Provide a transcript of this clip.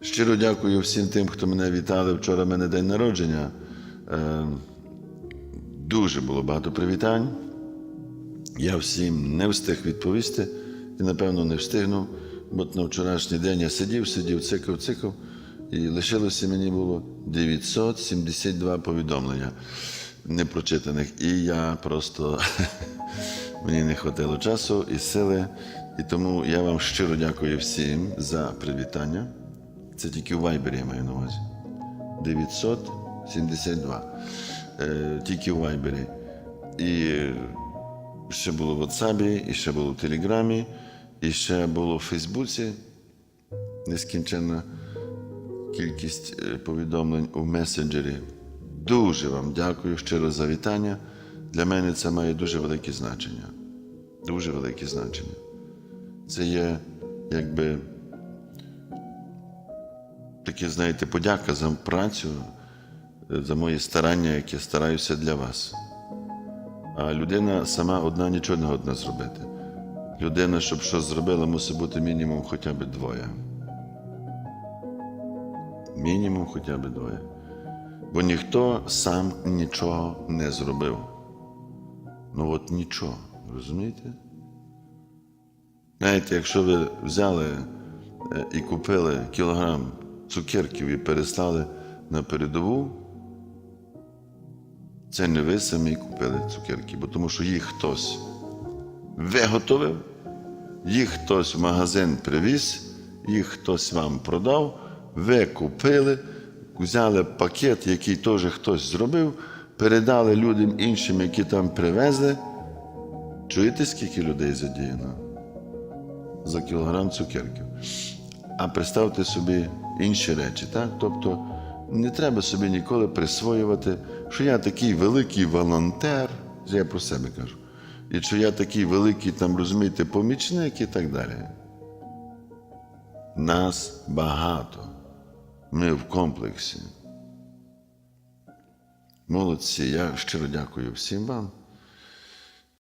Щиро дякую всім тим, хто мене вітали. Вчора в мене день народження. Е, Дуже було багато привітань. Я всім не встиг відповісти і, напевно, не встигну, бо на вчорашній день я сидів, сидів, цикав, цикав, і лишилося мені було 972 повідомлення непрочитаних. І я просто мені не хватило часу і сили. І тому я вам щиро дякую всім за привітання. Це тільки у Вайбері я маю на увазі. 972. Е, тільки у Вайбері. І ще було в WhatsApp, і ще було в Телеграмі, і ще було в Фейсбуці. Нескінченна кількість е, повідомлень у месенджері. Дуже вам дякую щиро за вітання. Для мене це має дуже велике значення. Дуже велике значення. Це є якби таке, знаєте, подяка за працю, е, за мої старання, які я стараюся для вас. А людина сама одна нічого не годна зробити. Людина, щоб щось зробила, мусить бути мінімум хоча б двоє. Мінімум хоча б двоє. Бо ніхто сам нічого не зробив. Ну от нічого, розумієте? Знаєте, якщо ви взяли е, і купили кілограм цукерків і перестали на передову, це не ви самі купили цукерки, бо тому що їх хтось виготовив, їх хтось в магазин привіз, їх хтось вам продав, ви купили, взяли пакет, який теж хтось зробив, передали людям іншим, які там привезли. Чуєте, скільки людей задіяно? За кілограм цукерків. А представте собі інші речі, так? Тобто не треба собі ніколи присвоювати, що я такий великий волонтер, я про себе кажу, і що я такий великий, там, розумієте, помічник і так далі. Нас багато. Ми в комплексі. Молодці, я щиро дякую всім вам.